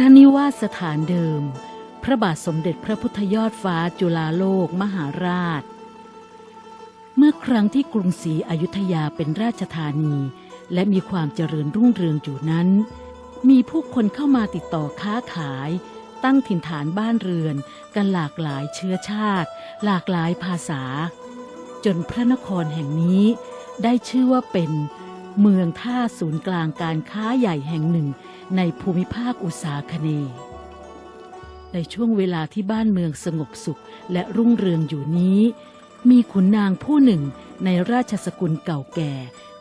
ระนิวาสสถานเดิม พระบาทสมเด็จพระพุทธยอดฟ้าจุฬาโลกมหาราช เมื่อครั้งที่กรุงศรีอยุธยาเป็นราชธานี และมีความเจริญรุ่งเรืองอยู่นั้น มีผู้คนเข้ามาติดต่อค้าขาย ตั้งถิ่นฐานบ้านเรือน กันหลากหลายเชื้อชาติ หลากหลายภาษา จนพระนครแห่งนี้ได้ชื่อว่าเป็น เมืองท่าศูนย์กลางการค้าใหญ่แห่งหนึ่งในภูมิภาคอุตสาคเนในช่วงเวลาที่บ้านเมืองสงบสุขและรุ่งเรืองอยู่นี้ มีขุนนางผู้หนึ่งในราชสกุลเก่าแก่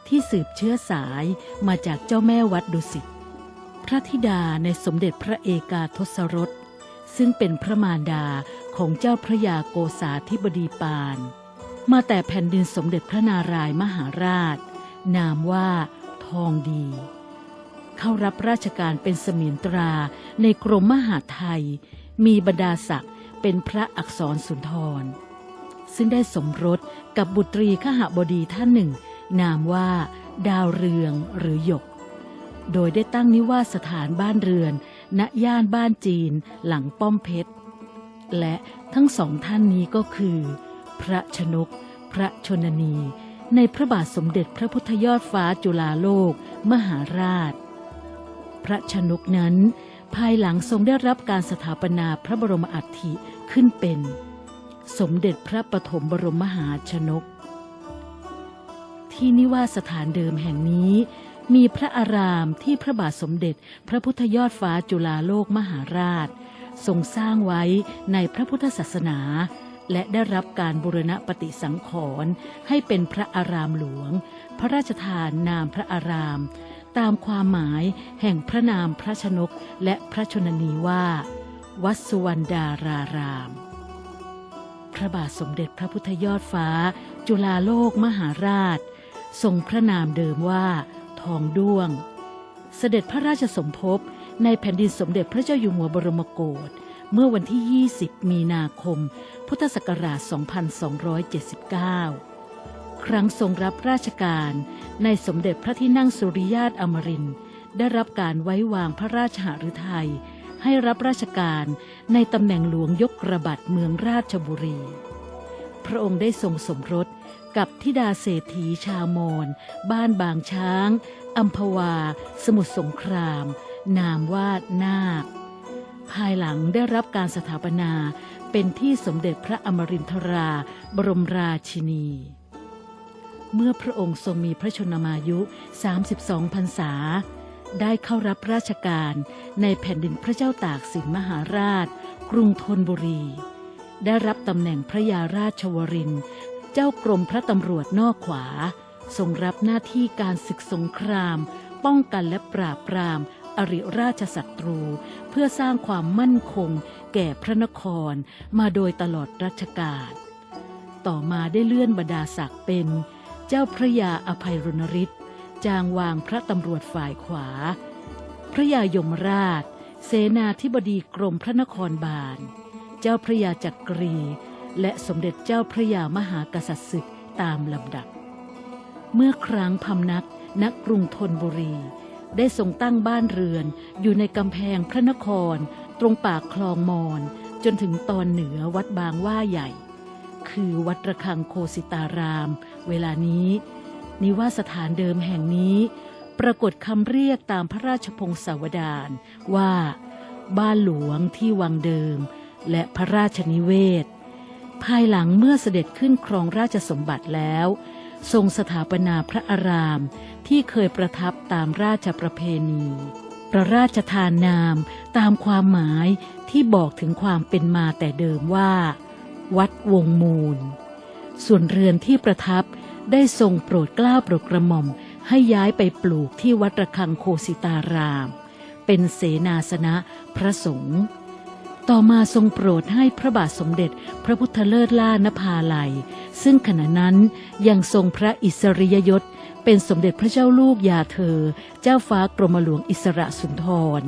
ที่สืบเชื้อสายมาจากเจ้าแม่วัดดุสิต พระธิดาในสมเด็จพระเอกาทศรส ซึ่งเป็นพระมารดาของเจ้าพระยาโกษาธิบดีปาน มาแต่แผ่นดินสมเด็จพระนารายณ์มหาราช นามว่า ทองดี เข้ารับราชการเป็นเสมียนตราในกรมมหาไทย มีบรรดาศักดิ์เป็นพระอักษรสุนทร ซึ่งได้สมรสกับบุตรีขหบดีท่านหนึ่ง นามว่า ดาวเรืองหรือหยก โดยได้ตั้งนิวาสสถานบ้านเรือน ณย่านบ้านจีนหลังป้อมเพชร และทั้งสองท่านนี้ก็คือ พระชนก พระชนนี ในพระบาทสมเด็จพระพุทธยอดฟ้าจุฬาโลก มหาราช พระชนกนั้น ภายหลังทรงได้รับการสถาปนาพระบรมอัฐิขึ้นเป็น สมเด็จพระปฐมบรมมหาชนก ที่นิวาสสถานเดิมแห่งนี้มีพระอารามที่พระบาทสมเด็จพระพุทธยอดฟ้าจุฬาโลกมหาราช ทรงสร้างไว้ในพระพุทธศาสนา และได้รับการบูรณปฏิสังขรณ์ให้เป็นพระอารามหลวง พระราชทานนามพระอาราม ตามความหมายแห่งพระนามพระชนกและพระชนนีว่า วัดสุวรรณดาราราม พระบาทสมเด็จพระพุทธยอดฟ้า จุฬาโลกมหาราช ทรงพระนามเดิมว่า ทองด้วง เสด็จพระราชสมภพในแผ่นดินสมเด็จพระเจ้าอยู่หัวบรมโกศ เมื่อวันที่ 20 มีนาคม พุทธศักราช 2279 ครั้งทรงรับราชการในสมเด็จพระที่นั่งสุริยาตอมรินทร์ได้รับการไว้วางพระราชหฤทัยให้รับราชการในตำแหน่งหลวงยกกระบัดเมืองราชบุรี พระองค์ได้ทรงสมรสกับธิดาเศรษฐีชาวมอญบ้านบางช้างอัมพวา สมุทรสงคราม นามว่านาค ภายหลังได้รับการสถาปนาเป็นที่สมเด็จพระอมรินทรา บรมราชินี เมื่อพระองค์ทรงมีพระชนมายุ 32พรรษา ได้เข้ารับราชการในแผ่นดินพระเจ้าตากสินมหาราช กรุงธนบุรี ได้รับตำแหน่งพระยาราชวรินเจ้ากรมพระตำรวจนอกขวา ทรงรับหน้าที่การศึกสงคราม ป้องกันและปราบปราม อริราชศัตรู เพื่อสร้างความมั่นคง แก่พระนครมาโดยตลอดรัชกาลต่อมาได้เลื่อนบรรดาศักดิ์เป็น เจ้าพระยาอภัยรณฤทธิ์จางวางพระตำรวจฝ่ายขวา พระยายมราช เสนาธิบดีกรมพระนครบาล เจ้าพระยาจักรี และสมเด็จเจ้าพระยามหากษัตริย์ศึกตามลำดับ เมื่อครั้งพำนักณกรุงธนบุรี ได้ทรงตั้งบ้านเรือน อยู่ในกำแพงพระนคร ตรงปากคลองมอน จนถึงตอนเหนือวัดบางว่าใหญ่ คือวัดระฆังโคสิตาราม เวลานี้ นิวาสถานเดิมแห่งนี้ ปรากฏคำเรียกตามพระราชพงศาวดารว่า บ้านหลวงที่วังเดิม และพระราชนิเวศ ภายหลังเมื่อเสด็จขึ้นครองราชสมบัติแล้ว ทรงสถาปนาพระอาราม ที่เคยประทับตามราชประเพณี ประราชทานนามตามความหมายที่บอกถึงความเป็นมาแต่เดิมว่า วัดวงมูล ส่วนเรือนที่ประทับได้ทรงโปรดกล้าโปรดกระหม่อมให้ย้ายไปปลูกที่วัดระฆังโคสิตาราม เป็นเสนาสนะพระสงฆ์ต่อมาทรงโปรดให้พระบาทสมเด็จพระพุทธเลิศล่านภาลัย ซึ่งขณะนั้นยังทรงพระอิสริยยศ เป็นสมเด็จพระเจ้าลูกยาเธอ เจ้าฟ้ากรมหลวงอิสระสุนทร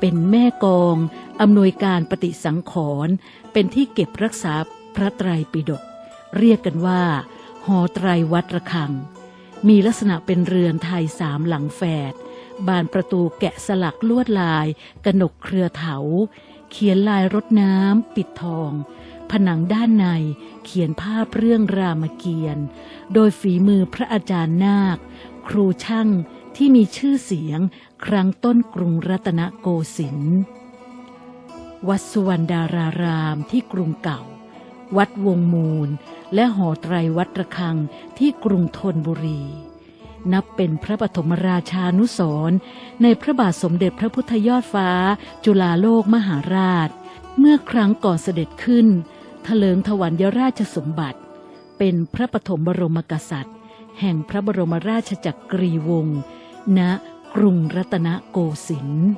เป็นแม่กอง อำนวยการปฏิสังขรณ์เป็นที่เก็บรักษาพระไตรปิฎก เรียกกันว่า หอไตรวัดระฆัง มีลักษณะเป็นเรือนไทยสามหลังแฝด บานประตูแกะสลักลวดลายกระหนกเครือเถา เขียนลายรดน้ำ ปิดทอง ผนังด้านในเขียนภาพเรื่องรามเกียรติ์โดยฝีมือพระอาจารย์นาค ครูช่างที่มีชื่อเสียงครั้งต้นกรุงรัตนโกสินทร์วัดสุวรรณดารารามที่กรุงเก่า วัดวงมูล และหอไตรวัดระฆังที่กรุงธนบุรี นับเป็นพระปฐมราชานุสรณ์ในพระบาทสมเด็จพระพุทธยอดฟ้า จุฬาโลกมหาราช เมื่อครั้งก่อนเสด็จขึ้น ถลิงถวัลยราชสมบัติ เป็นพระปฐมบรมกษัตริย์ แห่งพระบรมราชจักรีวงศ์ณกรุงรัตนโกสินทร์